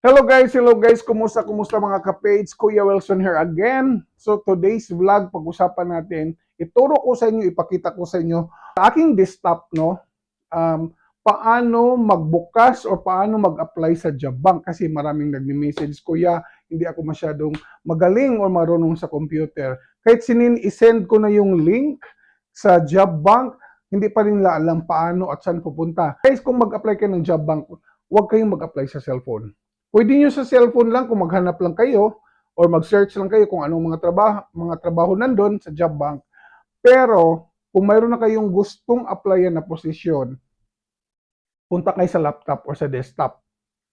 Hello guys, hello guys. Kumusta, kumusta mga ka-page? Kuya Wilson here again. So today's vlog, pag-usapan natin, ituro ko sa inyo, ipakita ko sa inyo, sa aking desktop, no, um, paano magbukas or paano mag-apply sa job bank kasi maraming nagme-message, Kuya, hindi ako masyadong magaling or marunong sa computer. Kahit sinin, isend ko na yung link sa job bank, hindi pa rin nila alam paano at saan pupunta. Guys, kung mag-apply kayo ng job bank, huwag kayong mag-apply sa cellphone. Pwede nyo sa cellphone lang kung maghanap lang kayo or mag-search lang kayo kung anong mga trabaho, mga trabaho nandun sa job bank. Pero kung mayroon na kayong gustong applyan na posisyon, punta kayo sa laptop or sa desktop.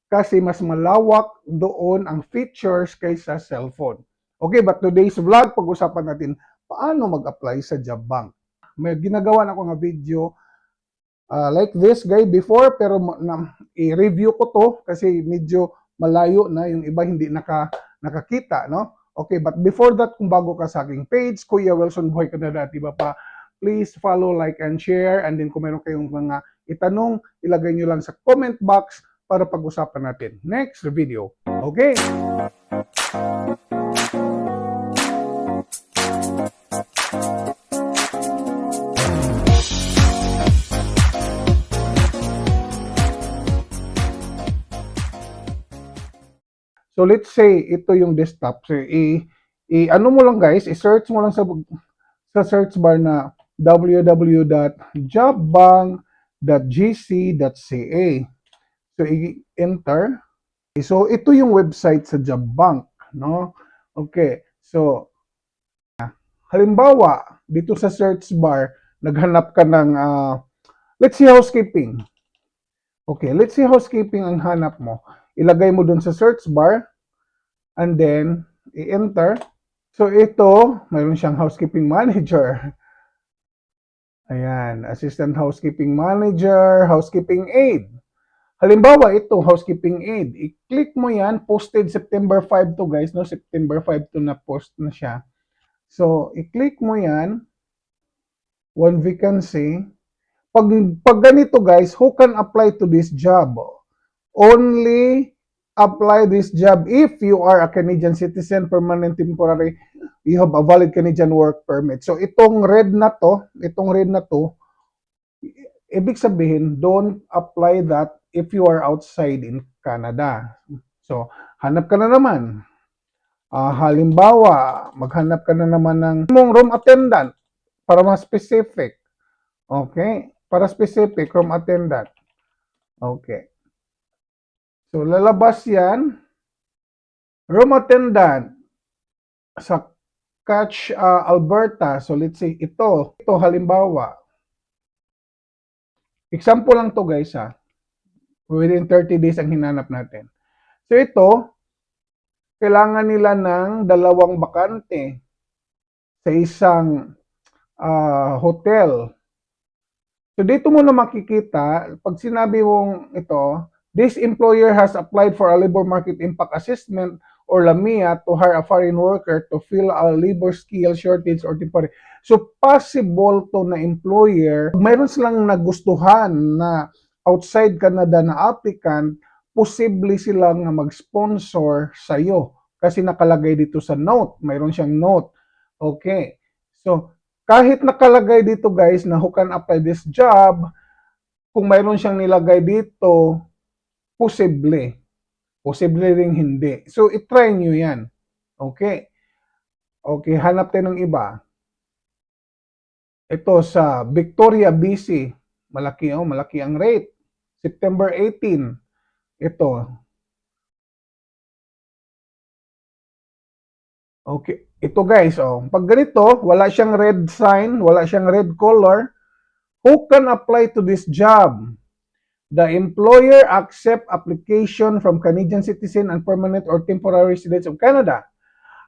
Kasi mas malawak doon ang features kaysa cellphone. Okay, but today's vlog, pag-usapan natin paano mag-apply sa job bank. May ginagawa na ako nga video uh, like this guy before pero na, i-review ko to kasi medyo malayo na yung iba hindi naka nakakita no? Okay but before that kung bago ka sa aking page Kuya Wilson Buhay ka na dati ba pa please follow like and share and then kung meron kayong mga itanong ilagay nyo lang sa comment box para pag-usapan natin. Next video. Okay So let's say ito yung desktop. So i, i ano mo lang guys, i-search mo lang sa sa search bar na www.jobbank.gc.ca. So i-enter. So ito yung website sa job bank, no? Okay. So halimbawa, dito sa search bar, naghanap ka ng uh, let's see housekeeping. Okay, let's see housekeeping ang hanap mo ilagay mo dun sa search bar and then i-enter. So ito, mayroon siyang housekeeping manager. Ayan, assistant housekeeping manager, housekeeping aid. Halimbawa, ito, housekeeping aid. I-click mo yan, posted September 5 to guys, no? September 5 to na post na siya. So, i-click mo yan, one vacancy. Pag, pag ganito guys, who can apply to this job? Only apply this job if you are a Canadian citizen, permanent temporary, you have a valid Canadian work permit. So itong red na to, itong red na to, ibig sabihin, don't apply that if you are outside in Canada. So, hanap ka na naman. Uh, halimbawa, maghanap ka na naman ng mong room attendant para mas specific. Okay? Para specific, room attendant. Okay. So, lalabas yan. Room attendant sa Catch uh, Alberta. So, let's say ito. Ito halimbawa. Example lang to guys ha. Within 30 days ang hinanap natin. So, ito, kailangan nila ng dalawang bakante sa isang uh, hotel. So, dito mo makikita, pag sinabi mong ito, This employer has applied for a labor market impact assessment or LAMIA to hire a foreign worker to fill a labor skill shortage or temporary. So possible to na employer, mayroon silang nagustuhan na outside Canada na applicant, posible silang mag-sponsor sa iyo kasi nakalagay dito sa note, mayroon siyang note. Okay. So kahit nakalagay dito guys na who can apply this job, kung mayroon siyang nilagay dito Posible. Posible ring hindi. So, itry nyo yan. Okay. Okay, hanap tayo ng iba. Ito sa Victoria, BC. Malaki, oh, malaki ang rate. September 18. Ito. Okay. Ito guys, oh. Pag ganito, wala siyang red sign, wala siyang red color, who can apply to this job? The employer accept application from Canadian citizen and permanent or temporary residents of Canada.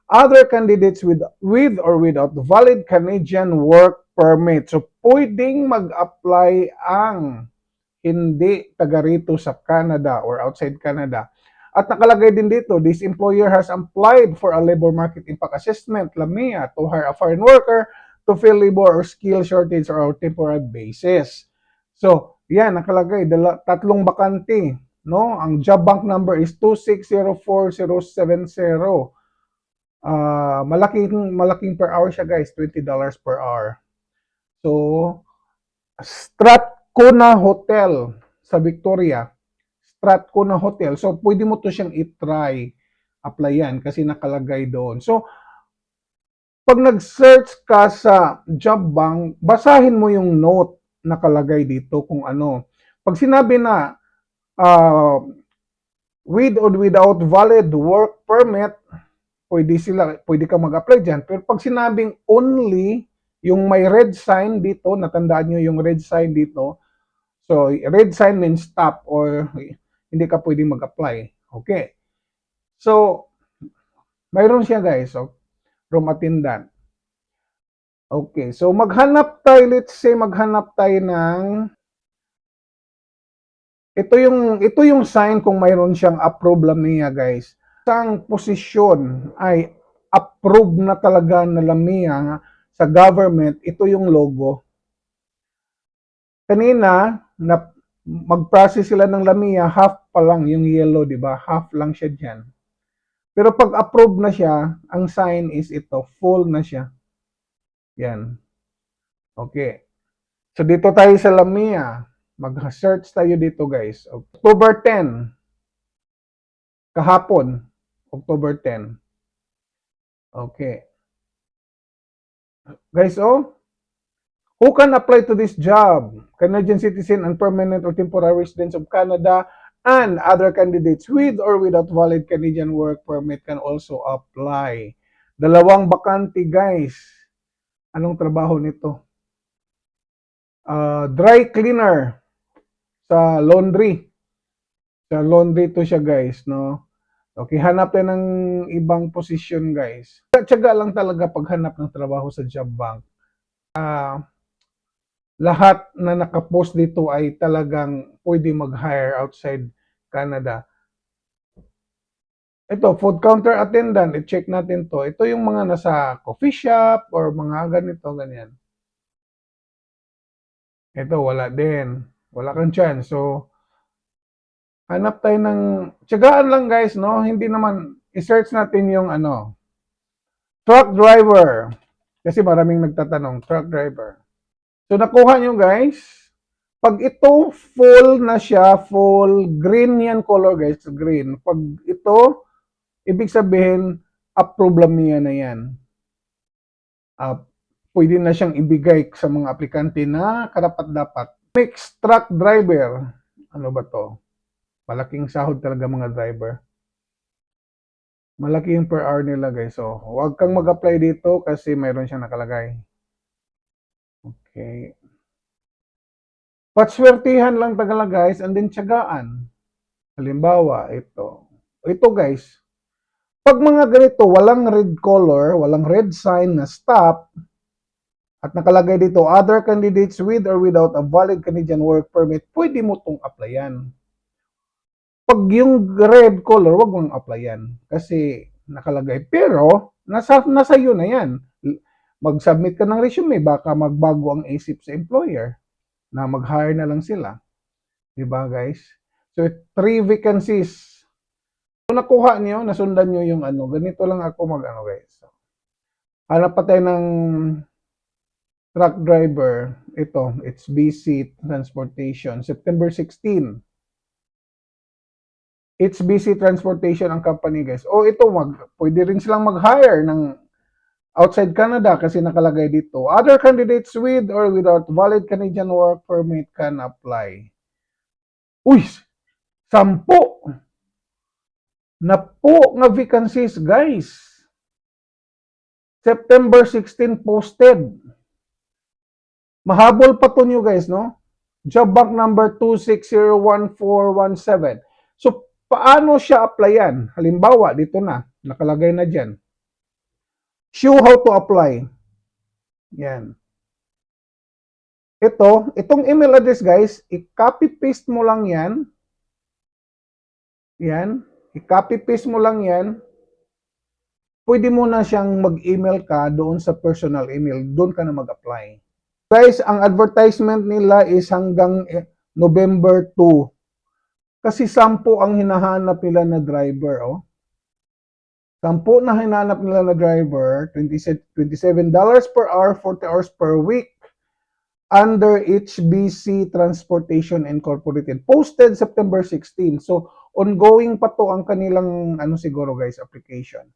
Other candidates with with or without valid Canadian work permit. So pwedeng mag-apply ang hindi taga rito sa Canada or outside Canada. At nakalagay din dito, this employer has applied for a labor market impact assessment, LAMIA, to hire a foreign worker to fill labor or skill shortage or temporary basis. So, yan, nakalagay, dala, tatlong bakante. no? Ang job bank number is 2604070. Ah, malaking malaking per hour siya, guys, $20 per hour. So, Strathcona Hotel sa Victoria. Strathcona Hotel. So, pwede mo to siyang i-try applyan kasi nakalagay doon. So, pag nag-search ka sa job bank, basahin mo yung note nakalagay dito kung ano. Pag sinabi na uh, with or without valid work permit, pwede sila pwede ka mag-apply diyan. Pero pag sinabing only yung may red sign dito, natandaan nyo yung red sign dito. So, red sign means stop or hindi ka pwedeng mag-apply. Okay. So, mayroon siya guys. So, room attendant. Okay. So, maghanap tayo, let's say, maghanap tayo ng ito yung ito yung sign kung mayroon siyang approve Lamia guys. Isang posisyon ay approve na talaga na Lamia sa government, ito yung logo. Kanina, na mag-process sila ng Lamia, half pa lang yung yellow, di ba? Half lang siya dyan. Pero pag approve na siya, ang sign is ito, full na siya. Yan. Okay. So dito tayo sa Lamia. Mag-search tayo dito guys. October 10. Kahapon. October 10. Okay. Guys, oh, who can apply to this job? Canadian citizen and permanent or temporary residents of Canada and other candidates with or without valid Canadian work permit can also apply. Dalawang bakante, guys. Anong trabaho nito? Uh, dry cleaner sa laundry. Sa laundry to siya, guys, no? Okay, hanap tayo ng ibang posisyon, guys. Tsaga lang talaga paghanap ng trabaho sa job bank. Ah, lahat na nakapost dito ay talagang pwede mag-hire outside Canada. Ito, food counter attendant, i-check natin to. Ito yung mga nasa coffee shop or mga ganito, ganyan. Ito, wala din. Wala kang chance. So, hanap tayo ng, tsagaan lang guys, no? Hindi naman, i-search natin yung ano, truck driver. Kasi maraming nagtatanong, truck driver. So, nakuha nyo guys. Pag ito, full na siya, full, green yan color guys, green. Pag ito, ibig sabihin, approve lang niya na yan. Uh, pwede na siyang ibigay sa mga aplikante na karapat-dapat. Mixed truck driver. Ano ba to? Malaking sahod talaga mga driver. Malaki yung per hour nila guys. So, huwag kang mag-apply dito kasi mayroon siyang nakalagay. Okay. Patswertihan lang tagala guys and then tiyagaan. Halimbawa, ito. Ito guys. Pag mga ganito, walang red color, walang red sign na stop, at nakalagay dito, other candidates with or without a valid Canadian work permit, pwede mo itong applyan. Pag yung red color, wag mong applyan. Kasi nakalagay. Pero, nasa, nasa iyo na yan. Mag-submit ka ng resume, baka magbago ang isip sa employer na mag-hire na lang sila. Diba guys? So, three vacancies. Kung nakuha niyo, nasundan niyo yung ano, ganito lang ako mag-ano guys. Hanap pa tayo ng truck driver. Ito, it's BC Transportation. September 16. It's BC Transportation ang company guys. O ito, mag, pwede rin silang mag-hire ng outside Canada kasi nakalagay dito. Other candidates with or without valid Canadian work permit can apply. Uy! Sampo! Na po nga vacancies, guys. September 16 posted. Mahabol pa to nyo, guys, no? Job bank number 2601417. So, paano siya applyan? Halimbawa, dito na. Nakalagay na dyan. Show how to apply. Yan. Ito, itong email address guys, i-copy paste mo lang yan. Yan. I-copy paste mo lang yan. Pwede mo na siyang mag-email ka doon sa personal email. Doon ka na mag-apply. Guys, ang advertisement nila is hanggang eh, November 2. Kasi sampo ang hinahanap nila na driver, oh. Sampo na hinahanap nila na driver, 27 $27 per hour, 40 hours per week under HBC Transportation Incorporated. Posted September 16. So, ongoing pa to ang kanilang, ano siguro guys, application.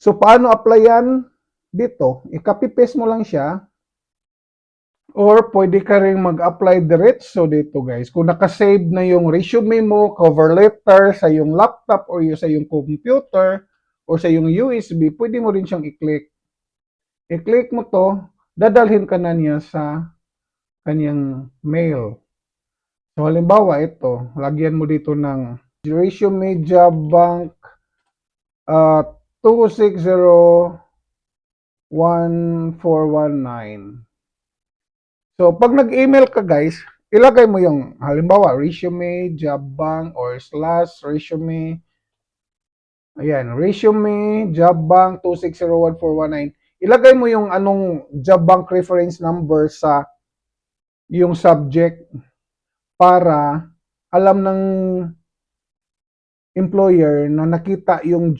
So, paano applyan? Dito, i-copy-paste mo lang siya. Or pwede ka rin mag-apply diretso dito guys. Kung nakasave na yung resume mo, cover letter sa yung laptop or sa yung computer or sa yung USB, pwede mo rin siyang i-click. I-click mo to, dadalhin ka na niya sa kanyang mail. So halimbawa ito, lagyan mo dito ng resume job bank uh, 2601419. So pag nag-email ka guys, ilagay mo yung halimbawa resume job bank or slash resume Ayan, resume, job bank 2601419. Ilagay mo yung anong job bank reference number sa yung subject para alam ng employer na nakita yung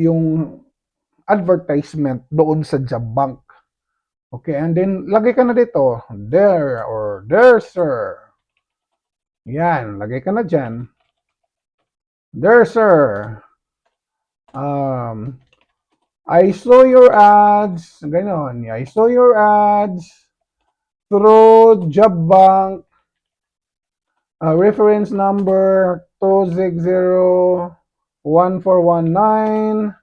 yung advertisement doon sa job bank. Okay, and then lagay ka na dito, there or there sir. Yan, lagay ka na dyan. There sir. Um, I saw your ads, ganon. I saw your ads through job bank uh, reference number 2601419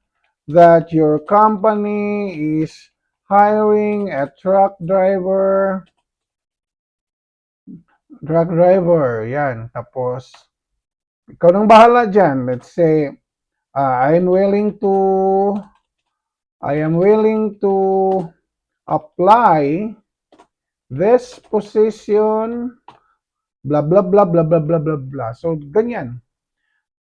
that your company is hiring a truck driver. Truck driver yan. Tapos ikaw nang bahala dyan. Let's say uh, I'm willing to I am willing to apply this position blah blah blah blah blah blah blah blah. So ganyan.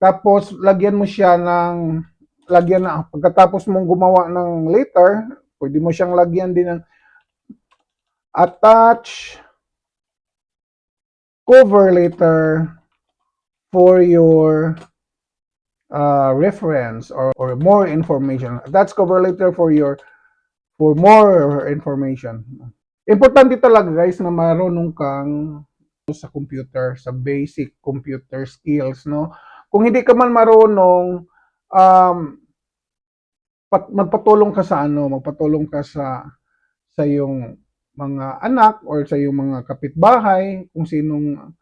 Tapos lagyan mo siya ng lagyan na pagkatapos mong gumawa ng letter, pwede mo siyang lagyan din ng attach cover letter for your uh, reference or, or more information. That's cover letter for your for more information. Importante talaga guys na marunong kang sa computer, sa basic computer skills, no? Kung hindi ka man marunong, um, pat, magpatulong ka sa ano, magpatulong ka sa sa yung mga anak or sa yung mga kapitbahay, kung sinong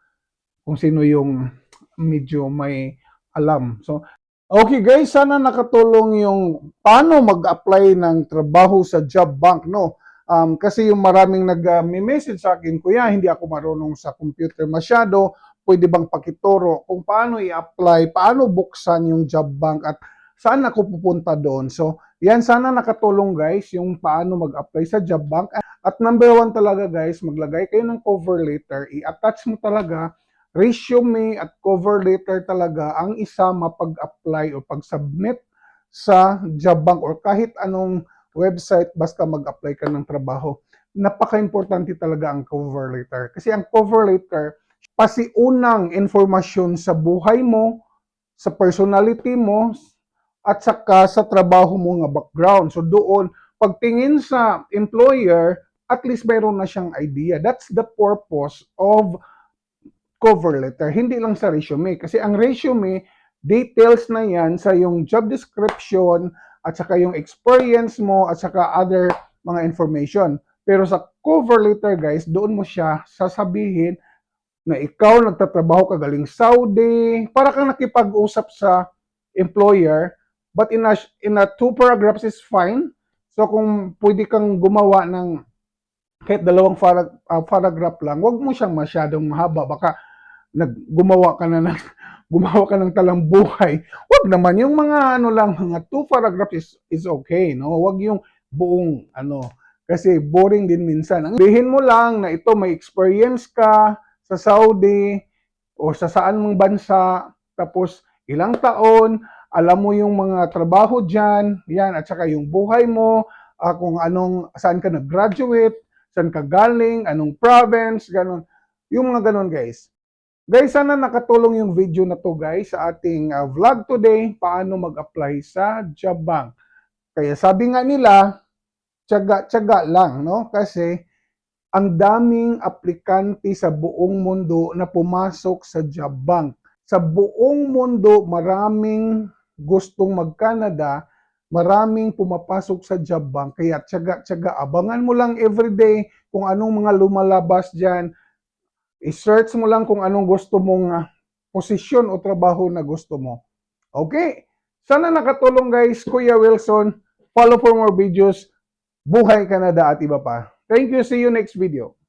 kung sino yung medyo may alam. So, Okay guys, sana nakatulong yung paano mag-apply ng trabaho sa job bank, no? Um, kasi yung maraming nag-message sa akin, kuya, hindi ako marunong sa computer masyado, pwede bang pakituro kung paano i-apply, paano buksan yung job bank at saan ako pupunta doon. So, yan sana nakatulong guys, yung paano mag-apply sa job bank. At number one talaga guys, maglagay kayo ng cover letter, i-attach mo talaga resume at cover letter talaga ang isa mapag-apply o pag-submit sa job bank or kahit anong website basta mag-apply ka ng trabaho. Napaka-importante talaga ang cover letter. Kasi ang cover letter, pasiunang informasyon sa buhay mo, sa personality mo, at saka sa trabaho mo nga background. So doon, pagtingin sa employer, at least mayroon na siyang idea. That's the purpose of cover letter, hindi lang sa resume. Kasi ang resume, details na yan sa yung job description at saka yung experience mo at saka other mga information. Pero sa cover letter guys, doon mo siya sasabihin na ikaw nagtatrabaho ka galing Saudi, para kang nakipag-usap sa employer, but in a, in a two paragraphs is fine. So kung pwede kang gumawa ng kahit dalawang parag- uh, paragraph lang, wag mo siyang masyadong mahaba. Baka naggumawa ka na ng gumawa ka ng talang buhay. Wag naman yung mga ano lang, mga two paragraphs is, is okay, no? Wag yung buong ano kasi boring din minsan. Ang bihin mo lang na ito may experience ka sa Saudi o sa saan mong bansa tapos ilang taon, alam mo yung mga trabaho diyan, yan at saka yung buhay mo, uh, kung anong saan ka nag-graduate, saan ka galing, anong province, ganun. Yung mga ganun, guys Guys, sana nakatulong yung video na to guys sa ating uh, vlog today, paano mag-apply sa job bank. Kaya sabi nga nila, tiyaga-tiyaga lang, no? Kasi ang daming aplikante sa buong mundo na pumasok sa job bank. Sa buong mundo, maraming gustong mag-Canada, maraming pumapasok sa job bank. Kaya tiyaga-tiyaga, abangan mo lang everyday kung anong mga lumalabas dyan. I-search mo lang kung anong gusto mong ah, posisyon o trabaho na gusto mo. Okay? Sana nakatulong guys, Kuya Wilson. Follow for more videos. Buhay Canada at iba pa. Thank you. See you next video.